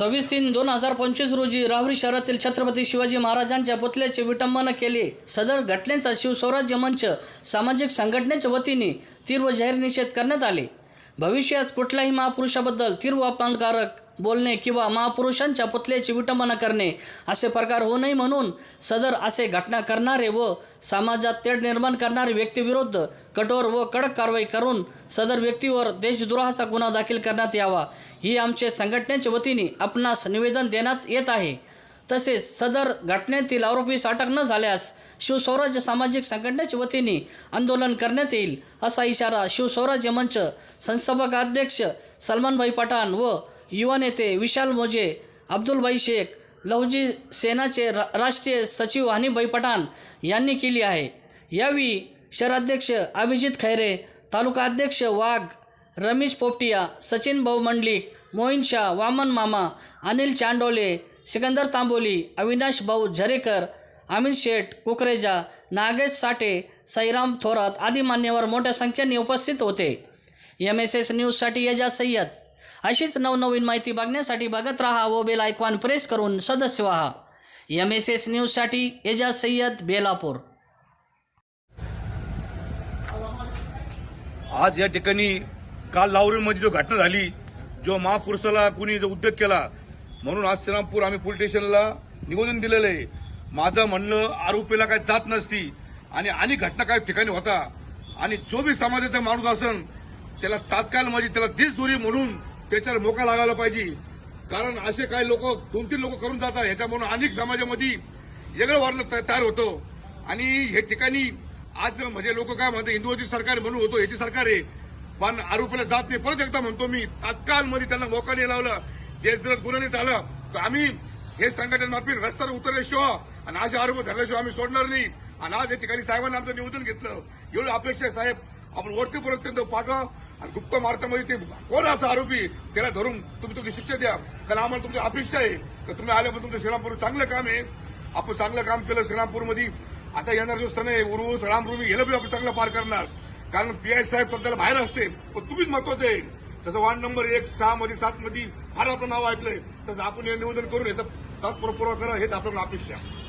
सव्वीस तीन दोन हजार पंचवीस रोजी राहुरी शहरातील छत्रपती शिवाजी महाराजांच्या पुतल्याचे विटंबना केले. सदर घटनेचा शिवस्वराज्य मंच सामाजिक संघटनेच्या वतीने तीव्र जाहीर निषेध करण्यात आले. भविष्यात कुठल्याही महापुरुषाबद्दल तीव्र अपमानकारक बोलणे किंवा महापुरुषांच्या पुतल्याची विटंबना करणे असे प्रकार होऊ नये म्हणून सदर असे घटना करणारे व समाजात तेढ निर्माण करणारे व्यक्तीविरुद्ध कठोर व कडक कारवाई करून सदर व्यक्तीवर देशद्रोहाचा गुन्हा दाखल करण्यात यावा. ही आमचे संघटनेच्या वतीने आपणास निवेदन देण्यात येत आहे. तसेच सदर घटनेतील आरोपीस अटक न झाल्यास शिवस्वराज्य सामाजिक संघटनेच्या वतीने आंदोलन करण्यात येईल असा इशारा शिवस्वराज्य मंच संस्थापक अध्यक्ष सलमानभाई पठाण व युवा नेते विशाल मोजे अब्दुलभाई शेख लहुजी सेनाचे रा राष्ट्रीय सचिव हनीभाई पठाण यांनी केली आहे. यावेळी शहराध्यक्ष अभिजित खैरे तालुका अध्यक्ष वाघ रमेश पोपटिया सचिन भाऊ मंडलिक मोहिन शाह वामन मामा अनिल चांडोले सिकंदर तांबोली अविनाश भाऊ झरेकर अमित शेठ कुकरेजा नागेश साठे साईराम थोरात आदी मान्यवर मोठ्या संख्येने उपस्थित होते. एम एस एस न्यूजसाठी एजाज सय्यद. अशीच नवनवीन माहिती बघण्यासाठी बघत राहा व बेल आयकॉन प्रेस करून सदस्य व्हा. एम एस एस न्यूजसाठी एजाज सय्यद बेलापूर. आज या ठिकाणी काल लावरीमध्ये जो घटना झाली जो महापुरुषाला कुणी जो उद्योग केला म्हणून आज श्रीरामपूर आम्ही पोलीस स्टेशनला निवेदन दिलेलं आहे माझं म्हणणं आरोपीला काय जात नसती आणि अनेक घटना काही ठिकाणी होता. आणि जो बी समाजाचा माणूस असन त्याला तात्काळ म्हणजे त्याला देशदोरी म्हणून त्याच्यावर मोका लागायला पाहिजे. कारण असे काही लोक दोन तीन लोक करून जातात. ह्याच्यामुळे अनेक समाजामध्ये वेगळं वाढलं तयार होतं. आणि हे ठिकाणी आज म्हणजे लोक काय म्हणतात हिंदुत्व सरकार म्हणून होतो ह्याची सरकार आहे. पण आरोपीला जात नाही. परत एकदा म्हणतो मी तात्काळमध्ये त्यांना मोका नाही लावला. देशद्रोह गुन्हा नाही झाला तर आम्ही हे संघटनेमार्फत रस्त्यावर उतरल्याशिवाय आणि आज आरोप धरल्याशिवाय आम्ही सोडणार नाही. आणि आज या ठिकाणी साहेबांना आमचं निवेदन घेतलं. एवढी अपेक्षा आहे साहेब. आपण वरतीपर्यंत त्यांना पाठवा आणि गुप्त मार्गामध्ये ते कोण असा आरोपी? त्याला धरून तुम्ही तुमची शिक्षा द्या. कारण आम्हाला तुमची अपेक्षा आहे. तर तुम्ही आल्यापासून तुमचं श्रीरामपूर चांगलं काम आहे. आपण चांगलं काम केलं श्रीरामपूरमध्ये आता येणार जो सण आहे उरुस रामरुमी गेलं बी आपण चांगलं पार करणार. कारण पी आय साहेब सध्याला बाहेर असते. पण तुम्हीच महत्वाचं आहे. जसं वार्ड नंबर एक सहा मध्ये सात मध्ये फार आपलं नाव ऐकलंय तसं आपण हे निवेदन करून येतं तत्पूर्व करा हेच आपल्याला अपेक्षा आहे.